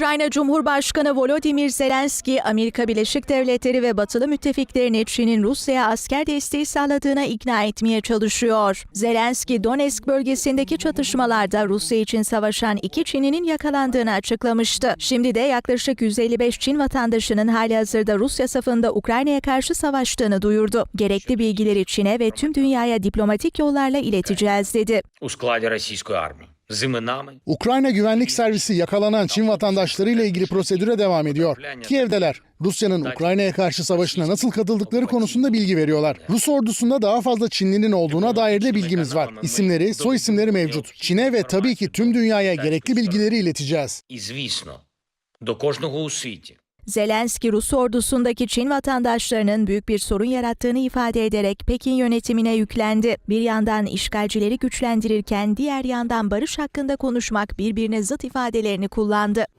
Ukrayna Cumhurbaşkanı Volodymyr Zelenski, Amerika Birleşik Devletleri ve batılı müttefiklerini Çin'in Rusya'ya asker desteği sağladığına ikna etmeye çalışıyor. Zelenski, Donetsk bölgesindeki çatışmalarda Rusya için savaşan iki Çin'inin yakalandığını açıklamıştı. Şimdi de yaklaşık 155 Çin vatandaşının halihazırda Rusya safında Ukrayna'ya karşı savaştığını duyurdu. Gerekli bilgileri Çin'e ve tüm dünyaya diplomatik yollarla ileteceğiz dedi. Ukrayna Güvenlik Servisi yakalanan Çin vatandaşları ile ilgili prosedüre devam ediyor. Kiev'deler. Rusya'nın Ukrayna'ya karşı savaşına nasıl katıldıkları konusunda bilgi veriyorlar. Rus ordusunda daha fazla Çinlinin olduğuna dair de bilgimiz var. İsimleri, soy isimleri mevcut. Çin'e ve tabii ki tüm dünyaya gerekli bilgileri ileteceğiz. Zelenski Rus ordusundaki Çin vatandaşlarının büyük bir sorun yarattığını ifade ederek Pekin yönetimine yüklendi. Bir yandan işgalcileri güçlendirirken diğer yandan barış hakkında konuşmak birbirine zıt ifadelerini kullandı.